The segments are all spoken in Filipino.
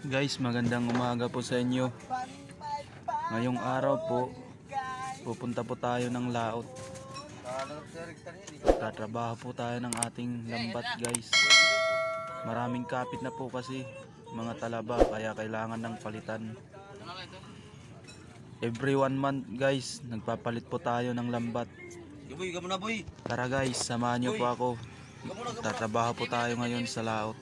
Guys, magandang umaga po sa inyo. Ngayong araw po, pupunta po tayo ng laot. Tatrabaho po tayo ng ating lambat guys. Maraming kapit na po kasi mga talaba kaya kailangan ng palitan. Every one month guys, nagpapalit po tayo ng lambat. Tara guys, samahan niyo po ako. Tatrabaho po tayo ngayon sa laot.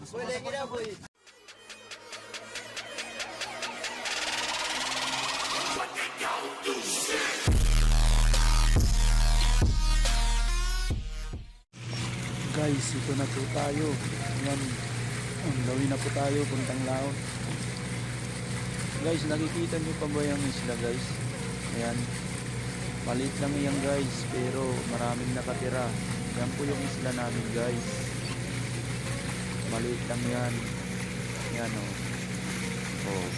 Guys, ito na po tayo. Yan. Ang gawin na po tayo, puntang laot. Guys, nakikita nyo pa ba yung isla guys? Ayan. Maliit lang yan guys, pero maraming nakatira. Yan po yung isla namin guys. Maliit lang yan. Yan o. Oh. oh.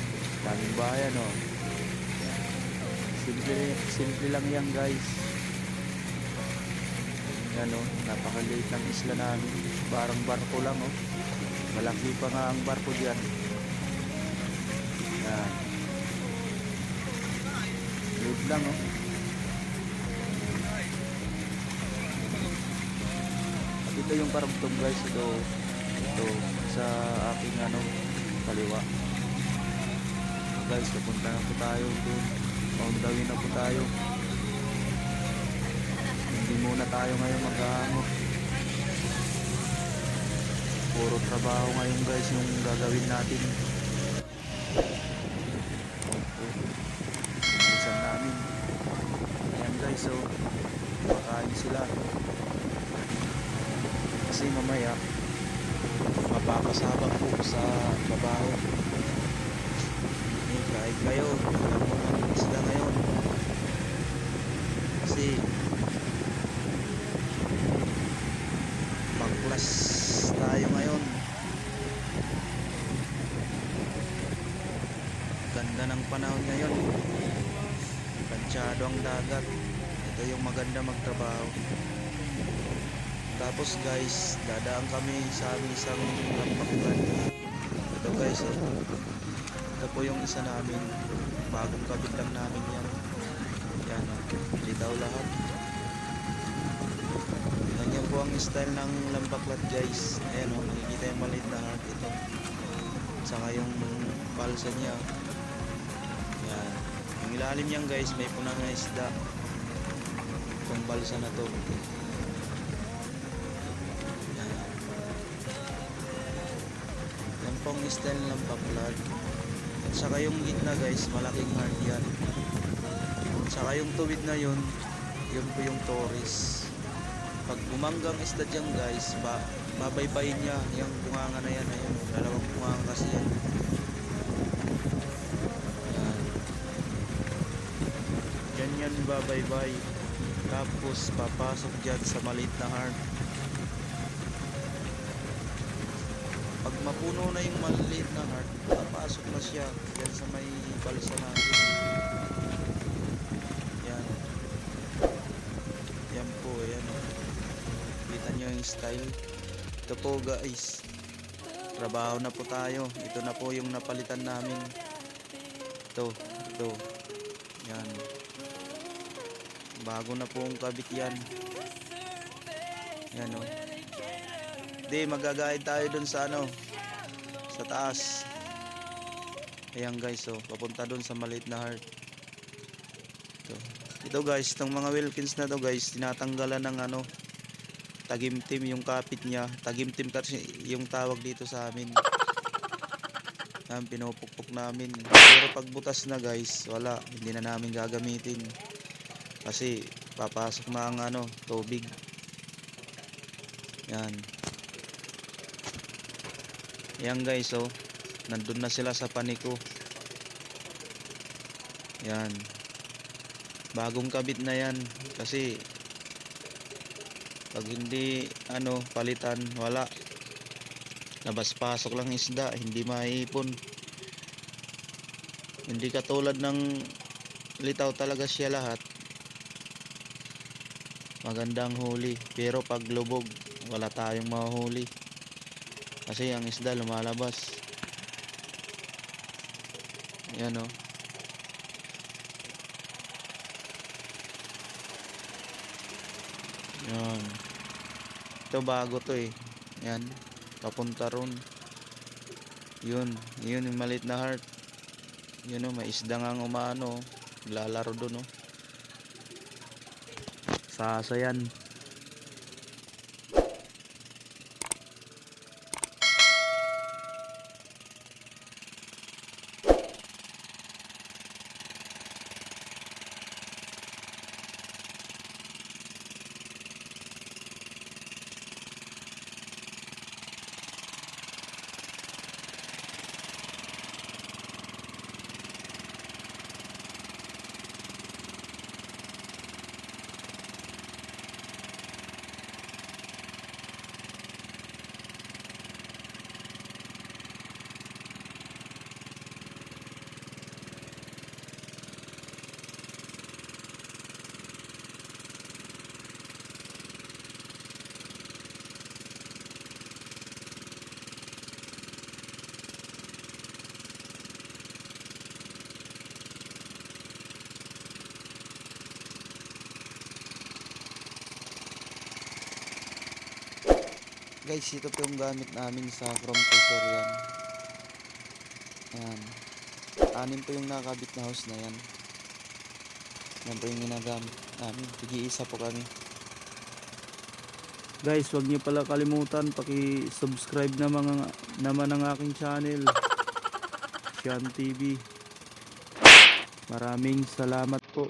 Daming bayan o. Oh. Simple, simple lang yan guys. Yan o. Napakaliit ng isla namin. Parang barko lang o. Oh. Malaki pa nga ang barko dyan. Yan. Liit lang o. Oh. At ito yung karugtong guys ito ito sa aking ano kaliwa so guys pupunta na po tayo doon paundawin na po tayo hindi muna tayo ngayon maghahango puro trabaho ngayon guys yung gagawin natin. Bilisan namin. Ayan guys so makain sila. Kasi mamaya mapapasabak po sa babaho kahit kayo alam mo ng ngayon. Kasi mag-class tayo ngayon ganda ng panahon ngayon planchado ang dagat ito yung maganda magtrabaho tapos guys, dadaan kami sa aming isang lampakulan. Ito guys, oh. ito po yung isa namin. Bagong kabit lang namin yan. Yan, oh. litaw lahat. Ganyan po ang style ng lampaklat guys. Ayan oh, makikita yung maliit na heart ito. Saka yung palsa niya. Yan. Yung ilalim niyan guys, may punang na isda. Itong balsa na to. Yan pong style ng backlat. At saka yung gitna guys, malaking heart yan. At saka yung tuwid na yun, yun po yung Taurus. Pag bumanggang isda dyan guys, ba babaybayin niya yung bunganga na yan. Ayun, dalawang bunganga kasi. Yan. Yan yan babaybay. Tapos papasok dyan sa maliit na heart. pag mapuno na yung maliit na heart, papasok na siya yan sa may balsa natin. Yan. Yan po, yan o. Kita nyo yung style. Ito po guys. Trabaho na po tayo. Ito na po yung napalitan namin. Ito, ito. Yan. Bago na po ang kabit yan. Yan o. Hindi, magagayad tayo dun sa ano, sa taas. Ayan guys, so, papunta dun sa maliit na heart. Ito. Ito guys, itong mga Wilkins na to guys, tinatanggalan ng ano, tagimtim yung kapit niya. Tagimtim kasi yung tawag dito sa amin. Yan, pinupukpok namin. Pero pag butas na guys, wala, hindi na namin gagamitin. Kasi, papasok na ang ano, tubig. Yan. Yan guys, oh. Nandun na sila sa paniko. Yan. Bagong kabit na yan. Kasi, pag hindi, ano, palitan, wala. Labas-pasok lang isda, hindi maipon. Hindi katulad ng litaw talaga siya lahat. Magandang huli. Pero pag lubog, wala tayong mahuli kasi ang isda lumalabas Ayan o. Yan. Ito bago to eh. Yan. Papunta ron. Yun. Yun yung maliit na heart. Yun o. May isda nga umano. Lalaro dun o. Sasa yan. Guys, ito po yung gamit namin sa from Tesorian. Ayan. Anim po yung nakakabit na house na yan. Yan po yung ginagamit namin. Tigi-isa po kami. Guys, wag niyo pala kalimutan paki-subscribe na mga naman ang aking channel. Sian TV. Maraming salamat po.